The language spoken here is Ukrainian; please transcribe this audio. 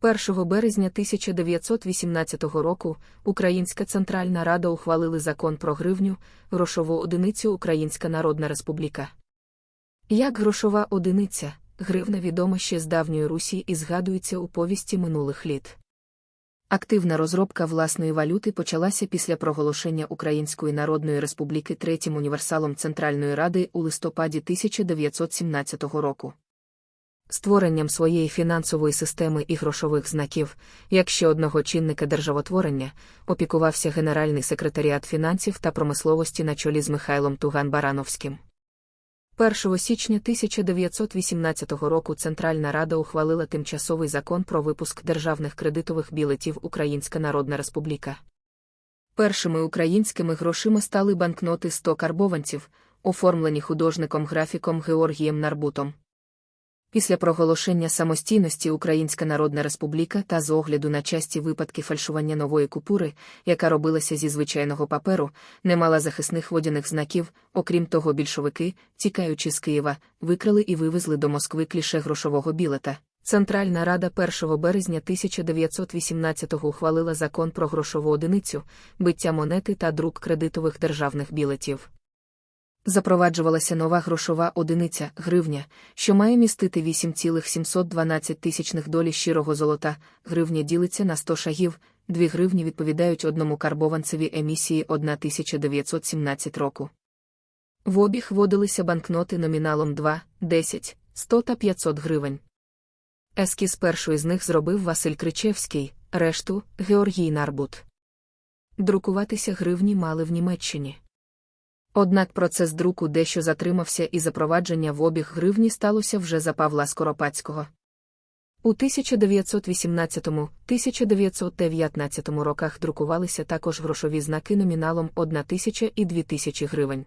1 березня 1918 року Українська Центральна Рада ухвалили закон про гривню, грошову одиницю Українська Народна Республіка. Як грошова одиниця, гривна відома ще з давньої Русі і згадується у повісті минулих літ. Активна розробка власної валюти почалася після проголошення Української Народної Республіки Третім універсалом Центральної Ради у листопаді 1917 року. Створенням своєї фінансової системи і грошових знаків, як ще одного чинника державотворення, опікувався Генеральний секретаріат фінансів та промисловості на чолі з Михайлом Туган-Барановським. 1 січня 1918 року Центральна Рада ухвалила тимчасовий закон про випуск державних кредитових білетів Українська Народна Республіка. Першими українськими грошима стали банкноти 100 карбованців, оформлені художником графіком Георгієм Нарбутом. Після проголошення самостійності Українська Народна Республіка та з огляду на часті випадки фальшування нової купюри, яка робилася зі звичайного паперу, не мала захисних водяних знаків, окрім того, більшовики, тікаючи з Києва, викрали і вивезли до Москви кліше грошового білета. Центральна Рада 1 березня 1918-го ухвалила закон про грошову одиницю, биття монети та друк кредитових державних білетів. Запроваджувалася нова грошова одиниця гривня, що має містити 8,712 тисячних долі щирого золота. Гривня ділиться на 100 шагів, 2 гривні відповідають одному карбованцеві емісії 1917 року. В обіг вводилися банкноти номіналом 2, 10, 100 та 500 гривень. Ескіз першої з них зробив Василь Кричевський, решту Георгій Нарбут. Друкуватися гривні мали в Німеччині. Однак процес друку дещо затримався і запровадження в обіг гривні сталося вже за Павла Скоропадського. У 1918-1919 роках друкувалися також грошові знаки номіналом 1 тисяча і 2 тисячі гривень.